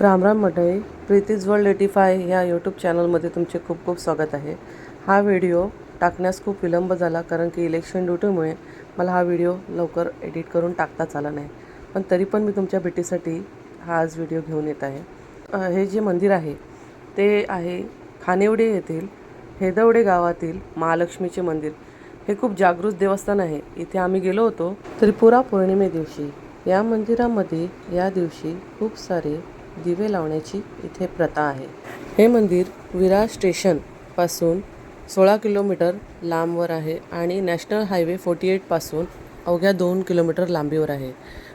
राम राम मंडळी Preeti's world eighty five ह्या YouTube चॅनलमध्ये तुमचे खूप खूप स्वागत आहे. हा व्हिडिओ टाकण्यास खूप विलंब झाला कारण की इलेक्शन ड्युटीमुळे मला हा व्हिडिओ लवकर एडिट करून टाकताच आला नाही. पण तरी पण मी तुमच्या भेटीसाठी हा आज व्हिडिओ घेऊन येत आहे. हे जे मंदिर आहे ते आहे खानेवडे येथील हेदवडे गावातील महालक्ष्मीचे मंदिर. हे खूप जागृत देवस्थान आहे. इथे आम्ही गेलो होतो त्रिपुरा पौर्णिमे दिवशी. या मंदिरामध्ये या दिवशी खूप सारे दिवे लावण्याची इथे प्रथा आहे. हे मंदिर विरार स्टेशनपासून सोळा किलोमीटर लांबवर आहे आणि नॅशनल हायवे फोर्टी एटपासून अवघ्या दोन किलोमीटर लांबीवर आहे.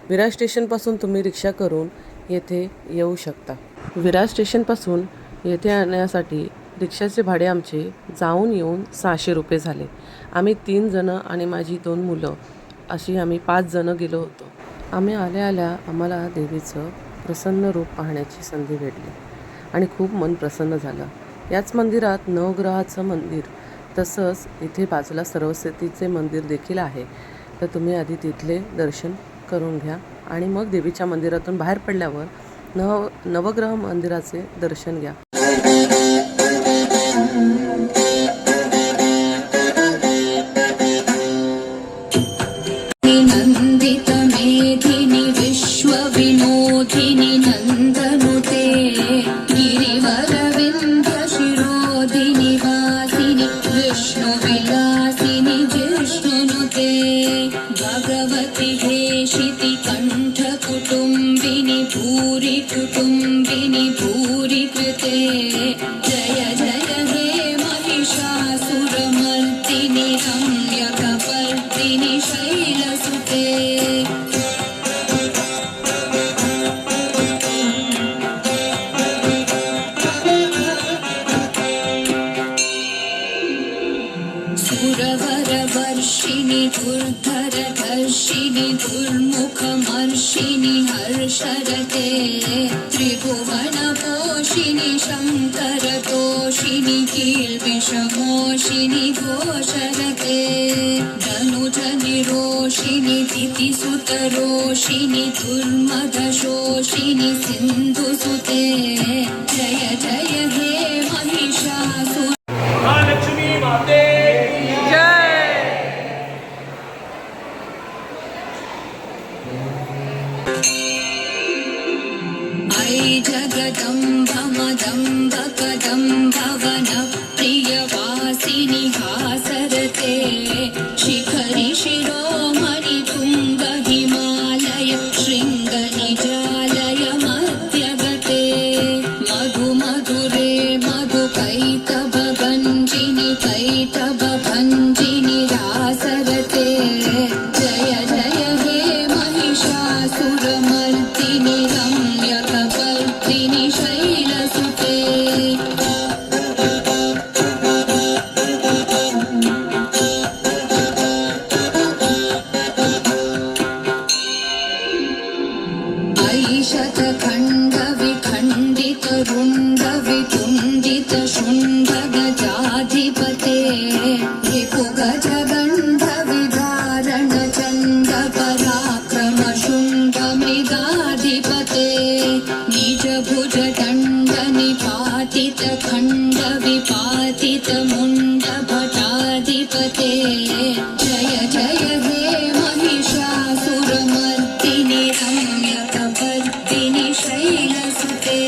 विरार स्टेशनपासून तुम्ही रिक्षा करून येथे येऊ शकता. विरार स्टेशनपासून येथे आणण्यासाठी रिक्षाचे भाडे आमचे जाऊन येऊन सहाशे रुपये झाले. आम्ही तीन जणं आणि माझी दोन मुलं अशी आम्ही पाच जणं गेलो होतो. आम्ही आल्या आल्या आम्हाला देवीचं प्रसन्न रूप पाहण्याची संधी भेटली आणि खूप मन प्रसन्न झालं. याच मंदिरात नवग्रहाचं मंदिर तसंच इथे बाजूला सरस्वतीचे मंदिर देखील आहे. तर तुम्ही आधी तिथले दर्शन करून घ्या आणि मग देवीच्या मंदिरातून बाहेर पडल्यावर नव नवग्रह मंदिराचे दर्शन घ्या. भगवति हेशिति कण्ठकुटुम्बिनि भूरि सुरवरवर्षिणि दुर्धरधर्षिणि दुर्मुखमर्षिणि हर्षरते त्रिभुवनपोषिणि शङ्करतोषिणि कीर्विषमोषिणि घोषरते धनुजनिरोषिणि दितिसुतरोषिणि दुर्मदशोषिणि सिन्धुसुते जय जय हे महिषासुर ऐ जगदम्ब मदम्ब कदम्ब वनप्रियवासिनि हासरते निजभुजदण्डनिपातितखण्डविपातितमुण्डभटाधिपते जय जय हे महिषासुरमर्दिनि रम्यकपर्दिनि शैलसुते।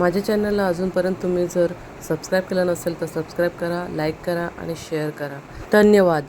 माझ्या चॅनलला अजूनपर्यंत तुम्ही जर सबस्क्राईब केलं नसेल तर सबस्क्राईब करा लाईक करा आणि शेअर करा. धन्यवाद.